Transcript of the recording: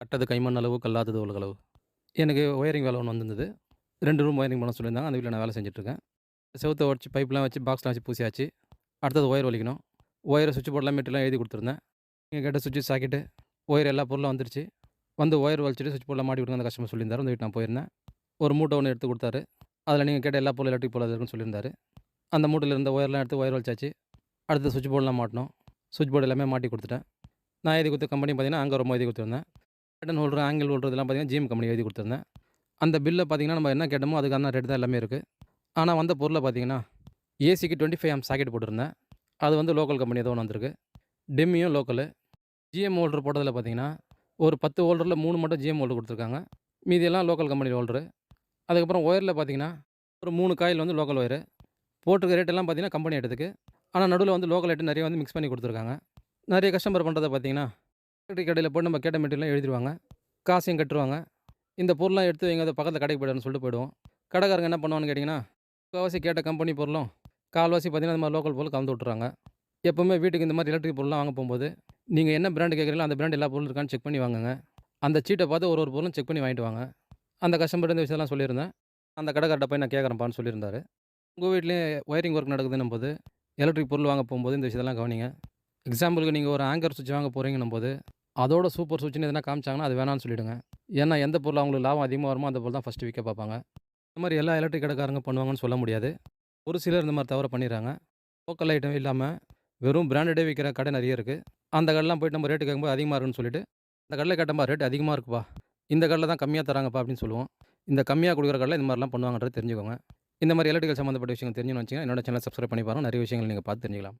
கட்டது கைமண் அளவு கல்லாதது உலகளவு எனக்கு ஒயரிங் வேலை ஒன்று வந்திருந்தது. ரெண்டு ரூம் ஒயரிங் பண்ண சொல்லியிருந்தாங்க. அந்த வீட்டில் நான் வேலை செஞ்சுட்ருக்கேன். செவத்தை உடச்சி பைப்லாம் வச்சு பாக்ஸ்லாம் வச்சு பூசியாச்சு. அடுத்தது ஒயர் வலிக்கணும். ஒயரை சுவிட்ச் போர்டெலாம் மெட்டெல்லாம் எழுதி கொடுத்துருந்தேன். நீங்கள் கேட்ட சுவிட்ச் சாக்கெட்டு ஒயர் எல்லா பொருளும் வந்துருச்சு. வந்து ஒயர் வலிச்சிட்டு சுவிட்ச் போர்டில் மாட்டி விடுங்க அந்த கஸ்டமர் சொல்லியிருந்தார். அந்த வீட்டு நான் போயிருந்தேன். ஒரு மூட்டை ஒன்று எடுத்து கொடுத்தாரு. அதில் நீங்கள் கேட்ட எல்லா பொருளும் எலக்ட்ரிக் பொருள் இருக்குன்னு சொல்லியிருந்தார். அந்த மூட்டையில் இருந்த ஒயர்லாம் எடுத்து ஒயர் வலிச்சாச்சு. அடுத்து சுவிட்ச் போர்டெலாம் மாட்டணும் சுவிட்ச் போர்டு எல்லாமே மாட்டி கொடுத்துட்டேன். நான் எழுதி கொடுத்த கம்பெனி பார்த்தீங்கன்னா அங்கே ரொம்ப எழுதி கொடுத்துருந்தேன். பட்டன் ஹோல்டர் ஆங்கிள் ஹோல்டர் இதெல்லாம் பார்த்தீங்கன்னா ஜிஎம் கம்பெனி எழுதி கொடுத்துருந்தேன். அந்த பில்லில் பார்த்தீங்கன்னா நம்ம என்ன கேட்டோமோ அதுக்கான ரேட் தான் எல்லாமே இருக்குது ஆனால் வந்த பொருளை பார்த்தீங்கன்னா ஏசிக்கு டுவெண்ட்டி ஃபைவ் ஆம் சாக்கெட் போட்டிருந்தேன். அது வந்து லோக்கல் கம்பெனி ஏதோ ஒன்று வந்திருக்கு. டெம்மியும் லோக்கலு ஜிஎம் ஹோல்டர் போட்டதில் பார்த்தீங்கன்னா ஒரு பத்து ஹோல்டரில் மூணு மட்டும் ஜிஎம் ஹோல்டர் கொடுத்துருக்காங்க. மீதியெல்லாம் லோக்கல் கம்பெனி ஹோல்டரு அதுக்கப்புறம் ஒயரில் பார்த்தீங்கன்னா ஒரு மூணு காயில் வந்து லோக்கல் ஒயரு போட்டிருக்க ரேட்டெல்லாம் பார்த்தீங்கன்னா கம்பெனி எடுத்துக்கு. ஆனால் நடுவில் வந்து லோக்கல் ரேட்டு நிறைய வந்து மிக்ஸ் பண்ணி கொடுத்துருக்காங்க. நிறைய கஸ்டமர் பண்ணுறதை பார்த்தீங்கன்னா எலக்ட்ரிக் கடையில் போட்டு நம்ம கேட்ட மெட்டீரியலாம் எழுதிடுவாங்க காசையும் கட்டுருவாங்க. இந்த பொருள்லாம் எடுத்து வைங்க அதை பக்கத்தில் கடைக்கு போய்டுன்னு சொல்லிட்டு போயிடுவோம். கடைக்காரங்க என்ன பண்ணுவான்னு கேட்டிங்கன்னா முக்கால்வாசி கேட்ட கம்பெனி பொருளும் கால்வாசி பார்த்தீங்கன்னா இந்த மாதிரி லோக்கல் பொருள் கலந்து விட்றாங்க எப்போவுமே வீட்டுக்கு இந்த மாதிரி எலக்ட்ரிக் பொருள்லாம் வாங்க போகும்போது நீங்கள் என்ன பிராண்டு கேட்குறீங்களோ அந்த பிராண்ட் எல்லா பொருளும் இருக்கான்னு செக் பண்ணி வாங்குங்க. அந்த சீட்டை பார்த்து ஒரு ஒரு பொருளும் செக் பண்ணி வாங்கிட்டு வாங்க. அந்த கஸ்டமர் இந்த விஷயம்லாம் சொல்லியிருந்தேன். அந்த கடைக்கார்ட்ட போய் நான் கேட்குறேன்ப்பான்னு சொல்லியிருந்தார். உங்கள் வீட்லேயே ஒயரிங் ஒர்க் நடக்குதுன்னும் போது எலக்ட்ரிக் பொருள் வாங்க போகும்போது இந்த விஷயத்தெல்லாம் கவனிங்க. எக்ஸாம்பிளுக்கு நீங்கள் ஒரு ஆங்கர் சுவிட்ச் வாங்க போகிறீங்கன்னும் போது அதோட சூப்பர் சுவிட்ச்னு எதனா காமிச்சாங்கன்னா அது வேணாம்னு சொல்லிவிடுங்க ஏன்னா எந்த பொருள் அவங்களுக்கு லாபம் அதிகமாக வருமோ அந்த பொருள் தான் ஃபஸ்ட்டு விற்க பார்ப்பாங்க. இந்த மாதிரி எல்லா எலக்ட்ரிக் கடைக்காரங்க பண்ணுவாங்கன்னு சொல்ல முடியாது. ஒரு சிலர் இந்த மாதிரி தவிர பண்ணிடுறாங்க. லோக்கல் ஐட்டம் இல்லாமல் வெறும் பிராண்டடே விற்கிற கடை நிறைய இருக்குது அந்த கடைலாம் போயிட்டு நம்ம ரேட்டு கேட்கும்போது அதிகமாக இருக்குன்னு சொல்லிட்டு அந்த கடையில் கேட்டப்பா ரேட் அதிகமாக இருக்குப்பா. இந்த கடையில் தான் கம்மியாக தராங்கப்பா அப்படின்னு சொல்லுவோம். இந்த கம்மியாக கொடுக்குற கடையில் இந்த மாதிரிலாம் பண்ணுவாங்கன்றது தெரிஞ்சுக்கோங்க. இந்த மாதிரி எலக்ட்ரிக்கல் சம்மந்தப்பட்ட விஷயங்கள் தெரிஞ்சுன்னு வச்சிங்கன்னா என்னோட சேனல் சப்ஸ்கிரைப் பண்ணி பாருங்கள் நிறைய விஷயங்கள் நீங்கள் பார்த்து தெரிஞ்சுக்கலாம்.